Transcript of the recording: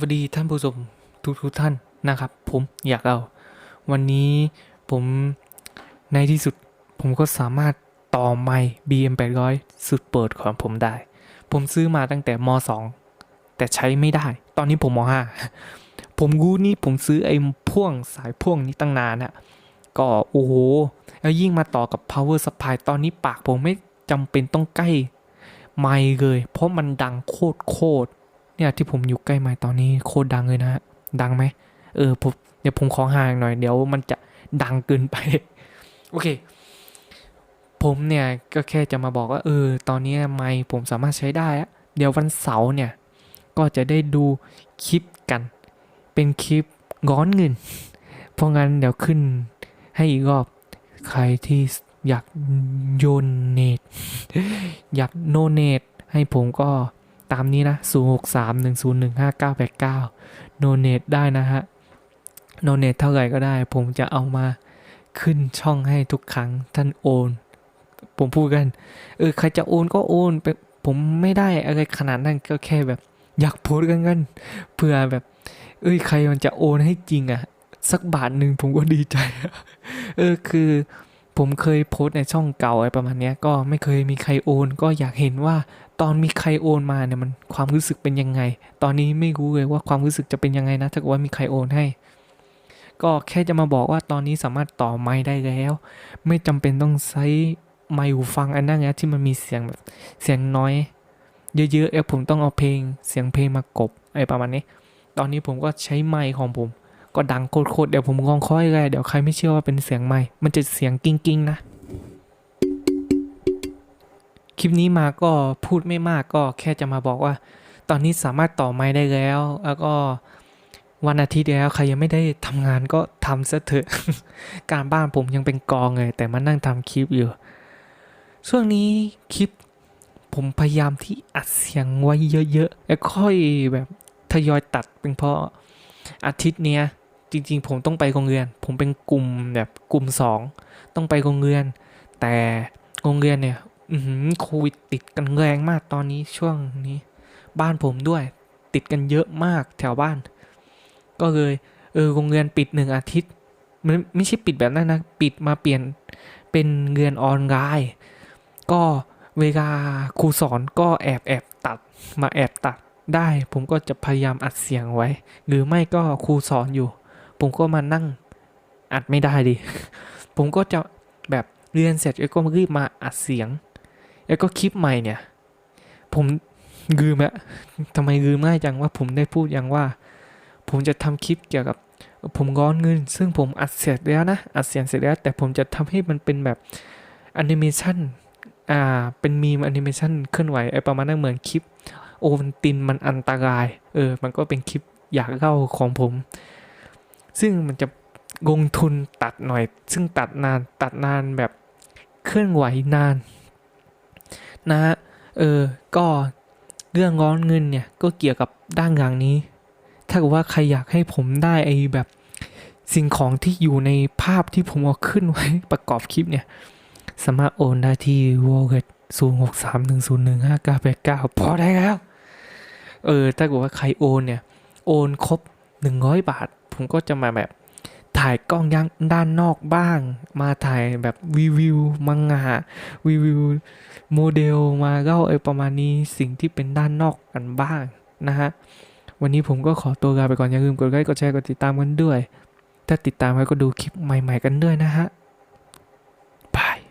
วัสดีท่านผู้ชมทุกทุกท่านนะครับ ผมอยากเอาวันนี้ผมในที่สุดผมก็สามารถต่อไมค์ BM 800 สุดเปิดของผมได้ ผมซื้อมาตั้งแต่ม 2 แต่ใช้ไม่ได้ ตอนนี้ผมม 5 ผมรู้นี่ผมซื้อไอ้พ่วงสายพ่วงนี้ตั้งนานอะก็โอ้โห แล้วยิ่งมาต่อกับ power supply ตอนนี้ปากผมไม่จำเป็นต้องใกล้ไมค์เลย เพราะมันดังโคตรโคตร เนี่ยที่ผมอยู่ใกล้ไม้ตอนนี้โคตรดังเลยนะฮะดังไหมเออผมเดี๋ยวผมขอห่างหน่อยเดี๋ยวมันจะดังเกินไปโอเค ผมเนี่ยก็แค่จะมาบอกว่าเออตอนนี้ไมค์ผมสามารถใช้ได้อะเดี๋ยววันเสาร์เนี่ยก็จะได้ดูคลิปกัน เป็นคลิปง้อนเงิน เพราะงั้นเดี๋ยวขึ้นให้อีกรอบใครที่อยากโยนเนตอยากโนเนตให้ผมก็ ตามนี้นะ 0 6 3 1 0 1 5 9 8 9 โนเนตได้นะฮะ โนเนตเท่าไหร่ก็ได้ ผมจะเอามาขึ้นช่องให้ทุกครั้งท่านโอน ผมพูดกัน เออ ใครจะโอนก็โอนไปผมไม่ได้อะไรขนาดนั้นก็แค่แบบ อยากโพสกันกันเพื่อแบบ เอ้ยใครมันจะโอนให้จริงอะสักบาทหนึ่งผมก็ดีใจ เออคือ ผมเคยโพสในช่องเก่าอะไรประมาณนี้ก็ไม่เคยมีใครโอน ก็อยากเห็นว่าตอนมีใครโอนมาเนี่ยมันความรู้สึกเป็นยังไง ตอนนี้ไม่รู้เลยว่าความรู้สึกจะเป็นยังไงนะถ้าเกิดว่ามีใครโอนให้ ก็แค่จะมาบอกว่าตอนนี้สามารถต่อไมค์ได้แล้ว ไม่จำเป็นต้องใช้ไมค์หูฟังอันนั้นนะที่มันมีเสียงแบบเสียงน้อย เยอะๆเออผมต้องเอาเพลงเสียงเพลงมากบอะไรประมาณนี้ ตอนนี้ผมก็ใช้ไมค์ของผม ก็ดังโคตรๆเดี๋ยวผมลองค่อยเลยเดี๋ยวใครไม่เชื่อว่าเป็นเสียงไมค์มันจะเสียงกิ้งๆนะคลิปนี้มาก็พูดไม่มากก็แค่จะมาบอกว่า ตอนนี้สามารถต่อไม้ได้แล้ว แล้วก็วันอาทิตย์แล้วใครยังไม่ได้ทำงานก็ทำซะเถอะ การบ้านผมยังเป็นกองเลย แต่มานั่งทำคลิปอยู่ ช่วงนี้คลิปผมพยายามที่อัดเสียงไว้เยอะๆ แล้วค่อยแบบทยอยตัดเป็นเพราะอาทิตย์เนี้ย จริง ๆ ผมต้องไปโรงเรียน ผมเป็นกลุ่มแบบกลุ่มสองต้องไปโรงเรียน แต่โรงเรียนเนี่ยโควิดติดกันแรงมากตอนนี้ช่วงนี้ บ้านผมด้วย ติดกันเยอะมากแถวบ้าน ก็เลยเออโรงเรียนปิดหนึ่งอาทิตย์ มันไม่ใช่ปิดแบบนั้นนะ ปิดมาเปลี่ยนเป็นเรียนออนไลน์ก็เวลาครูสอนก็แอบแอบตัดมาแอบตัดได้ ผมก็จะพยายามอัดเสียงไว้ หรือไม่ก็ครูสอนอยู่ ผมก็มานั่งอัดไม่ได้ดิ ผมก็จะแบบเรียนเสร็จแล้วก็รีบมาอัดเสียง แล้วก็คลิปใหม่เนี่ย ผมลืมอะทำไมลืมง่ายจังว่าผมได้พูดยังว่า ผมจะทำคลิปเกี่ยวกับ ผมร้อนเงิน ซึ่งผมอัดเสร็จแล้วนะ อัดเสียงเสร็จแล้ว แต่ผมจะทำให้มันเป็นแบบแอนิเมชันอ่า เป็นมีมแอนิเมชันเคลื่อนไหวไอประมาณนั้นเหมือนคลิป โอวันตินมันอันตราย เออ มันก็เป็นคลิปอยากเล่าของผม ซึ่งมันจะลงทุนตัดหน่อย ซึ่งตัดนานตัดนานแบบเคลื่อนไหวนาน นะฮะเออก็เรื่องร้อนเงินเนี่ยก็เกี่ยวกับด้านอย่างนี้ ถ้าเกิดว่าใครอยากให้ผมได้ไอ้แบบสิ่งของที่อยู่ในภาพที่ผมเอาขึ้นไว้ประกอบคลิปเนี่ย สามารถโอนได้ที่ wallet 0 6 3 1 0 1 5 9 8 9 พอได้แล้ว เออ ถ้าเกิดว่าใครโอนเนี่ย โอนครบ 100 บาท ผมก็จะมาแบบถ่ายกล้องย่างด้านนอกบ้าง มาถ่ายแบบรีวิวมังงะรีวิวโมเดลมาเล่าไอ้ประมาณนี้สิ่งที่เป็นด้านนอกกันบ้างนะฮะ วันนี้ผมก็ขอตัวลาไปก่อนอย่าลืมกดไลค์กดแชร์กดติดตามกันด้วย ถ้าติดตามไว้ก็ดูคลิปใหม่ ๆ กันด้วยนะฮะ